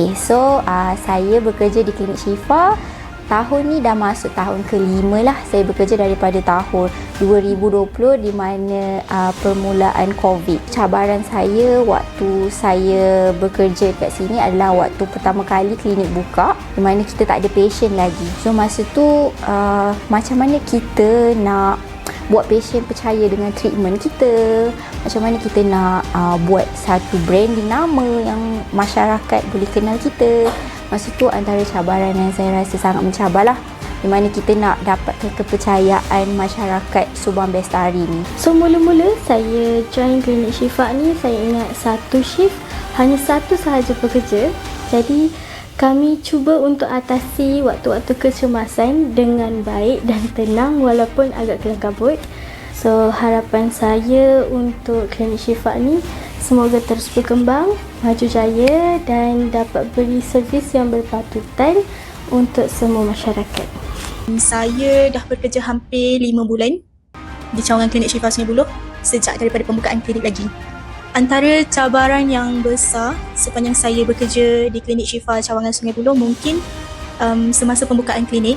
Okay, so uh, saya bekerja di klinik Syifa tahun ni dah masuk tahun kelima lah saya bekerja daripada tahun 2020 di mana uh, permulaan COVID. Cabaran saya waktu saya bekerja kat sini adalah waktu pertama kali klinik buka di mana kita tak ada patient lagi. So masa tu uh, macam mana kita nak buat patient percaya dengan treatment kita macam mana kita nak uh, buat satu branding nama yang masyarakat boleh kenal kita masa tu antara cabaran yang saya rasa sangat mencabar lah di mana kita nak dapatkan kepercayaan masyarakat Subang Bestari ni. So mula-mula saya join klinik Syifa ni saya ingat satu shift hanya satu sahaja pekerja. Jadi kami cuba untuk atasi waktu-waktu kecemasan dengan baik dan tenang walaupun agak kelam kabut. So harapan saya untuk klinik Syifa ni semoga terus berkembang, maju jaya dan dapat beri servis yang berpatutan untuk semua masyarakat. Saya dah bekerja hampir 5 bulan di cawangan klinik Syifa Sungai Buloh sejak daripada pembukaan klinik lagi. Antara cabaran yang besar sepanjang saya bekerja di klinik Syifa cawangan Sungai Buloh mungkin um, semasa pembukaan klinik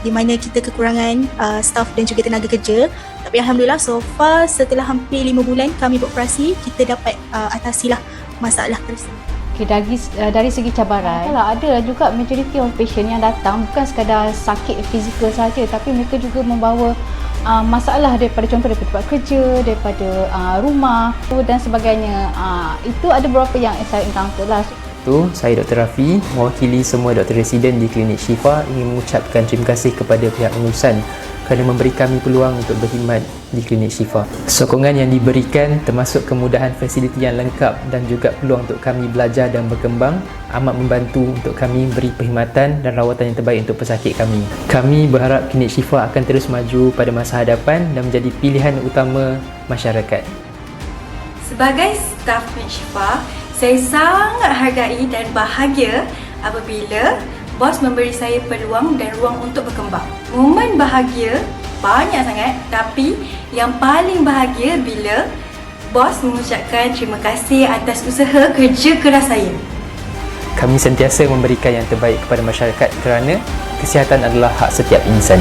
di mana kita kekurangan uh, staff dan juga tenaga kerja. Tapi Alhamdulillah so far setelah hampir 5 bulan kami beroperasi, kita dapat uh, atasilah masalah tersebut. Okay, dari, uh, dari segi cabaran, lah, ada juga majoriti of patient yang datang bukan sekadar sakit fizikal saja tapi mereka juga membawa uh, masalah daripada contoh daripada tempat kerja, daripada uh, rumah dan sebagainya. Uh, itu ada beberapa yang saya encounter lah. Tu, saya Dr. Rafi, mewakili semua doktor residen di Klinik Syifa ingin mengucapkan terima kasih kepada pihak pengurusan kerana memberi kami peluang untuk berkhidmat di Klinik Syifa. Sokongan yang diberikan termasuk kemudahan fasiliti yang lengkap dan juga peluang untuk kami belajar dan berkembang amat membantu untuk kami beri perkhidmatan dan rawatan yang terbaik untuk pesakit kami. Kami berharap Klinik Syifa akan terus maju pada masa hadapan dan menjadi pilihan utama masyarakat. Sebagai staf Klinik Syifa, saya sangat hargai dan bahagia apabila bos memberi saya peluang dan ruang untuk berkembang. Momen bahagia banyak sangat tapi yang paling bahagia bila bos mengucapkan terima kasih atas usaha kerja keras saya. Kami sentiasa memberikan yang terbaik kepada masyarakat kerana kesihatan adalah hak setiap insan.